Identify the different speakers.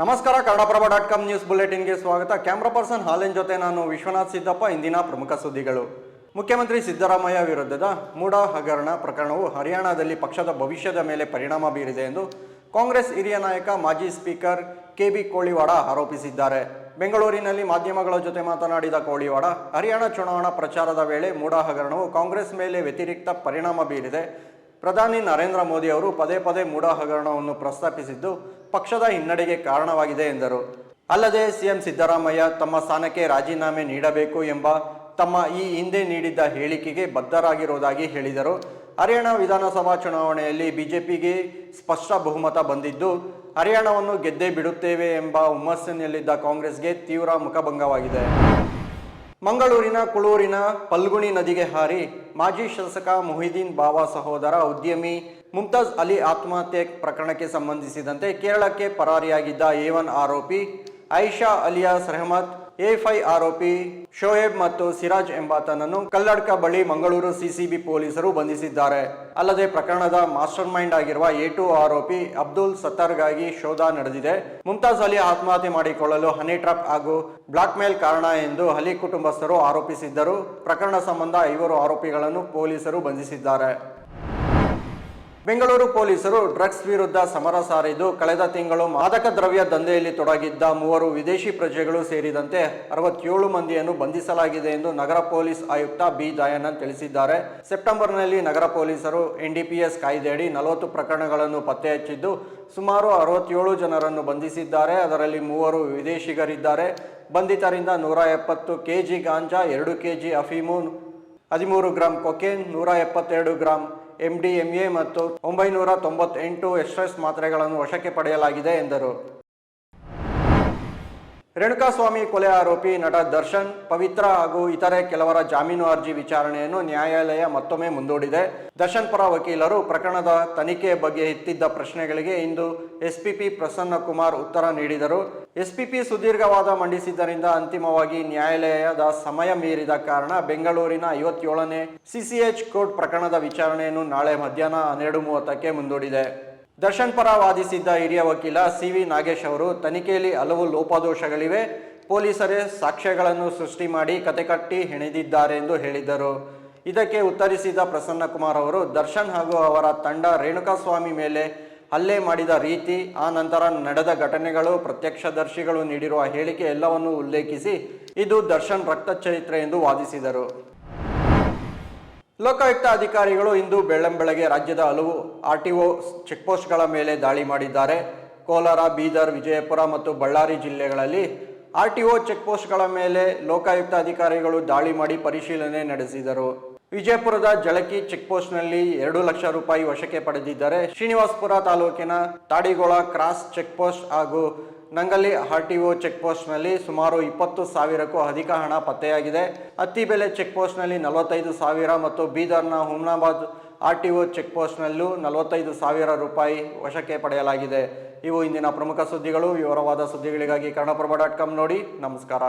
Speaker 1: ನಮಸ್ಕಾರ, Kannadaprabha dot com news ಬುಲೆಟಿನ್ಗೆ ಸ್ವಾಗತ. ಕ್ಯಾಮ್ರಾ ಪರ್ಸನ್ ಹಾಲಿನ್ ಜೊತೆ ನಾನು ವಿಶ್ವನಾಥ್ ಸಿದ್ದಪ್ಪ, ಇಂದಿನ ಪ್ರಮುಖ ಸುದ್ದಿಗಳು. ಮುಖ್ಯಮಂತ್ರಿ ಸಿದ್ದರಾಮಯ್ಯ ವಿರುದ್ಧದ ಮೂಡ ಹಗರಣ ಪ್ರಕರಣವು ಹರಿಯಾಣದಲ್ಲಿ ಪಕ್ಷದ ಭವಿಷ್ಯದ ಮೇಲೆ ಪರಿಣಾಮ ಬೀರಿದೆ ಎಂದು ಕಾಂಗ್ರೆಸ್ ಹಿರಿಯ ನಾಯಕ ಮಾಜಿ ಸ್ಪೀಕರ್ ಕೆ ಬಿ ಕೋಳಿವಾಡ ಆರೋಪಿಸಿದ್ದಾರೆ. ಬೆಂಗಳೂರಿನಲ್ಲಿ ಮಾಧ್ಯಮಗಳ ಜೊತೆ ಮಾತನಾಡಿದ ಕೋಳಿವಾಡ, ಹರಿಯಾಣ ಚುನಾವಣಾ ಪ್ರಚಾರದ ವೇಳೆ ಮೂಡ ಹಗರಣವು ಕಾಂಗ್ರೆಸ್ ಮೇಲೆ ವ್ಯತಿರಿಕ್ತ ಪರಿಣಾಮ ಬೀರಿದೆ. ಪ್ರಧಾನಿ ನರೇಂದ್ರ ಮೋದಿ ಅವರು ಪದೇ ಪದೇ ಮೂಡ ಹಗರಣವನ್ನು ಪ್ರಸ್ತಾಪಿಸಿದ್ದು ಪಕ್ಷದ ಹಿನ್ನಡೆಗೆ ಕಾರಣವಾಗಿದೆ ಎಂದರು. ಅಲ್ಲದೆ ಸಿಎಂ ಸಿದ್ದರಾಮಯ್ಯ ತಮ್ಮ ಸ್ಥಾನಕ್ಕೆ ರಾಜೀನಾಮೆ ನೀಡಬೇಕು ಎಂಬ ತಮ್ಮ ಈ ಹಿಂದೆ ನೀಡಿದ್ದ ಹೇಳಿಕೆಗೆ ಬದ್ಧರಾಗಿರುವುದಾಗಿ ಹೇಳಿದರು. ಹರಿಯಾಣ ವಿಧಾನಸಭಾ ಚುನಾವಣೆಯಲ್ಲಿ ಬಿಜೆಪಿಗೆ ಸ್ಪಷ್ಟ ಬಹುಮತ ಬಂದಿದ್ದು, ಹರಿಯಾಣವನ್ನು ಗೆದ್ದೇ ಬಿಡುತ್ತೇವೆ ಎಂಬ ಹುಮ್ಮಸ್ಸಿನಲ್ಲಿದ್ದ ಕಾಂಗ್ರೆಸ್ಗೆ ತೀವ್ರ ಮುಖಭಂಗವಾಗಿದೆ. ಮಂಗಳೂರಿನ ಕುಳೂರಿನ ಪಲ್ಗುಣಿ ನದಿಗೆ ಹಾರಿ ಮಾಜಿ ಶಾಸಕ ಮೊಹಿದೀನ್ ಬಾಬಾ ಸಹೋದರ ಉದ್ಯಮಿ ಮುಮ್ತಾಜ್ ಅಲಿ ಆತ್ಮಹತ್ಯೆ ಪ್ರಕರಣಕ್ಕೆ ಸಂಬಂಧಿಸಿದಂತೆ ಕೇರಳಕ್ಕೆ ಪರಾರಿಯಾಗಿದ್ದ ಎ ಒನ್ ಆರೋಪಿ Aisha alias Rehmat A five ಆರೋಪಿ ಶೋಯೇಬ್ ಮತ್ತು ಸಿರಾಜ್ ಎಂಬಾತನನ್ನು ಕಲ್ಲಡ್ಕ ಬಳಿ ಮಂಗಳೂರು ಸಿಸಿಬಿ ಪೊಲೀಸರು ಬಂಧಿಸಿದ್ದಾರೆ. ಅಲ್ಲದೆ ಪ್ರಕರಣದ ಮಾಸ್ಟರ್ ಮೈಂಡ್ ಆಗಿರುವ ಎ ಟು ಆರೋಪಿ ಅಬ್ದುಲ್ ಸತ್ತಾರ್ಗಾಗಿ ಶೋಧ ನಡೆದಿದೆ. ಮುಮ್ತಾಜ್ ಅಲಿ ಆತ್ಮಹತ್ಯೆ ಮಾಡಿಕೊಳ್ಳಲು ಹನಿ ಟ್ರಾಪ್ ಹಾಗೂ ಬ್ಲಾಕ್ ಮೇಲ್ ಕಾರಣ ಎಂದು ಅಲಿ ಕುಟುಂಬಸ್ಥರು ಆರೋಪಿಸಿದ್ದರು. ಪ್ರಕರಣ ಸಂಬಂಧ ಐವರು ಆರೋಪಿಗಳನ್ನು ಪೊಲೀಸರು ಬಂಧಿಸಿದ್ದಾರೆ. ಬೆಂಗಳೂರು ಪೊಲೀಸರು ಡ್ರಗ್ಸ್ ವಿರುದ್ಧ ಸಮರ ಸಾರಿದ್ದು ಕಳೆದ ತಿಂಗಳು ಮಾದಕ ದ್ರವ್ಯ ದಂಧೆಯಲ್ಲಿ ತೊಡಗಿದ್ದ ಮೂವರು ವಿದೇಶಿ ಪ್ರಜೆಗಳು ಸೇರಿದಂತೆ ಅರವತ್ತೇಳು ಮಂದಿಯನ್ನು ಬಂಧಿಸಲಾಗಿದೆ ಎಂದು ನಗರ ಪೊಲೀಸ್ ಆಯುಕ್ತ ಬಿ. ದಯಾನಂದ್ ತಿಳಿಸಿದ್ದಾರೆ. ಸೆಪ್ಟೆಂಬರ್ನಲ್ಲಿ ನಗರ ಪೊಲೀಸರು ಎನ್ಡಿಪಿಎಸ್ ಕಾಯ್ದೆಯಡಿ ನಲವತ್ತು ಪ್ರಕರಣಗಳನ್ನು ಪತ್ತೆ ಹಚ್ಚಿದ್ದು ಸುಮಾರು ಅರವತ್ತೇಳು ಜನರನ್ನು ಬಂಧಿಸಿದ್ದಾರೆ. ಅದರಲ್ಲಿ ಮೂವರು ವಿದೇಶಿಗರಿದ್ದಾರೆ. ಬಂಧಿತರಿಂದ ನೂರ ಎಪ್ಪತ್ತು ಕೆಜಿ ಗಾಂಜಾ, ಎರಡು ಕೆಜಿ ಅಫೀಮು ಹದಿಮೂರು ಗ್ರಾಂ ಕೊಕೇನ್, ನೂರ ಎಪ್ಪತ್ತೆರಡು ಗ್ರಾಂ ಎಂಡಿಎಂಎ ಮತ್ತು ಒಂಬೈನೂರ ತೊಂಬತ್ತೆಂಟು ಎಸ್ಟ್ರೆಸ್ ಮಾತ್ರೆಗಳನ್ನು ವಶಕ್ಕೆ ಪಡೆಯಲಾಗಿದೆ ಎಂದರು. ರೇಣುಕಾಸ್ವಾಮಿ ಕೊಲೆ ಆರೋಪಿ ನಟ ದರ್ಶನ್, ಪವಿತ್ರ ಹಾಗೂ ಇತರೆ ಕೆಲವರ ಜಾಮೀನು ಅರ್ಜಿ ವಿಚಾರಣೆಯನ್ನು ನ್ಯಾಯಾಲಯ ಮತ್ತೊಮ್ಮೆ ಮುಂದೂಡಿದೆ. ದರ್ಶನ್ ಪರ ವಕೀಲರು ಪ್ರಕರಣದ ತನಿಖೆ ಬಗ್ಗೆ ಎತ್ತಿದ್ದ ಪ್ರಶ್ನೆಗಳಿಗೆ ಇಂದು ಎಸ್ಪಿಪಿ ಪ್ರಸನ್ನ ಕುಮಾರ್ ಉತ್ತರ ನೀಡಿದರು. ಎಸ್ಪಿಪಿ ಸುದೀರ್ಘವಾದ ಮಂಡಿಸಿದ್ದರಿಂದ ಅಂತಿಮವಾಗಿ ನ್ಯಾಯಾಲಯದ ಸಮಯ ಮೀರಿದ ಕಾರಣ ಬೆಂಗಳೂರಿನ ಐವತ್ತೇಳನೇ ಸಿಸಿಎಚ್ ಕೋರ್ಟ್ ಪ್ರಕರಣದ ವಿಚಾರಣೆಯನ್ನು ನಾಳೆ ಮಧ್ಯಾಹ್ನ ಹನ್ನೆರಡು ಮೂವತ್ತಕ್ಕೆ ಮುಂದೂಡಿದೆ. ದರ್ಶನ್ ಪರ ವಾದಿಸಿದ್ದ ಹಿರಿಯ ವಕೀಲ ಸಿ ವಿ ನಾಗೇಶ್ ಅವರು, ತನಿಖೆಯಲ್ಲಿ ಹಲವು ಲೋಪದೋಷಗಳಿವೆ. ಪೊಲೀಸರೇ ಸಾಕ್ಷ್ಯಗಳನ್ನು ಸೃಷ್ಟಿ ಮಾಡಿ ಕತೆ ಕಟ್ಟಿ ಹೆಣೆದಿದ್ದಾರೆ ಎಂದು ಹೇಳಿದರು ಇದಕ್ಕೆ ಉತ್ತರಿಸಿದ ಪ್ರಸನ್ನ ಕುಮಾರ್ ಅವರು, ದರ್ಶನ್ ಹಾಗೂ ಅವರ ತಂಡ ರೇಣುಕಾಸ್ವಾಮಿ ಮೇಲೆ ಹಲ್ಲೆ ಮಾಡಿದ ರೀತಿ, ಆ ನಂತರ ನಡೆದ ಘಟನೆಗಳು ಪ್ರತ್ಯಕ್ಷದರ್ಶಿಗಳು ನೀಡಿರುವ ಹೇಳಿಕೆ ಎಲ್ಲವನ್ನೂ ಉಲ್ಲೇಖಿಸಿ, ಇದು ದರ್ಶನ್ ರಕ್ತ ಚರಿತ್ರೆ ಎಂದು ವಾದಿಸಿದರು. ಲೋಕಾಯುಕ್ತ ಅಧಿಕಾರಿಗಳು ಇಂದು ಬೆಳ್ಳಂಬೆಳಗ್ಗೆ ರಾಜ್ಯದ ಹಲವು ಆರ್ ಟಿ ಒ ಚೆಕ್ಪೋಸ್ಟ್ಗಳ ಮೇಲೆ ದಾಳಿ ಮಾಡಿದ್ದಾರೆ. ಕೋಲಾರ, ಬೀದರ್, ವಿಜಯಪುರ ಮತ್ತು ಬಳ್ಳಾರಿ ಜಿಲ್ಲೆಗಳಲ್ಲಿ ಆರ್ ಟಿ ಒ ಚೆಕ್ಪೋಸ್ಟ್ಗಳ ಮೇಲೆ ಲೋಕಾಯುಕ್ತ ಅಧಿಕಾರಿಗಳು ದಾಳಿ ಮಾಡಿ ಪರಿಶೀಲನೆ ನಡೆಸಿದರು. ವಿಜಯಪುರದ ಜಳಕಿ ಚೆಕ್ಪೋಸ್ಟ್ನಲ್ಲಿ ಎರಡು ಲಕ್ಷ ರೂಪಾಯಿ ವಶಕ್ಕೆ ಪಡೆದಿದ್ದಾರೆ. ಶ್ರೀನಿವಾಸಪುರ ತಾಲೂಕಿನ ತಾಡಿಗೋಳ ಕ್ರಾಸ್ ಚೆಕ್ಪೋಸ್ಟ್ ಹಾಗೂ ನಂಗಲಿ ಪೋಸ್ಟ್ ಚೆಕ್ಪೋಸ್ಟ್ನಲ್ಲಿ ಸುಮಾರು ಇಪ್ಪತ್ತು ಸಾವಿರಕ್ಕೂ ಅಧಿಕ ಹಣ ಪತ್ತೆಯಾಗಿದೆ. ಅತ್ತಿಬೆಲೆ ಚೆಕ್ಪೋಸ್ಟ್ನಲ್ಲಿ ನಲವತ್ತೈದು ಸಾವಿರ ಮತ್ತು ಬೀದರ್ನ ಹುಮ್ನಾಬಾದ್ ಆರ್ಟಿಒ ಚೆಕ್ಪೋಸ್ಟ್ನಲ್ಲೂ ನಲವತ್ತೈದು ಸಾವಿರ ರೂಪಾಯಿ ವಶಕ್ಕೆ ಪಡೆಯಲಾಗಿದೆ. ಇವು ಇಂದಿನ ಪ್ರಮುಖ ಸುದ್ದಿಗಳು. ವಿವರವಾದ ಸುದ್ದಿಗಳಿಗಾಗಿ ಕನ್ನಡಪ್ರಭ ಡಾಟ್ ಕಾಮ್ ನೋಡಿ. ನಮಸ್ಕಾರ.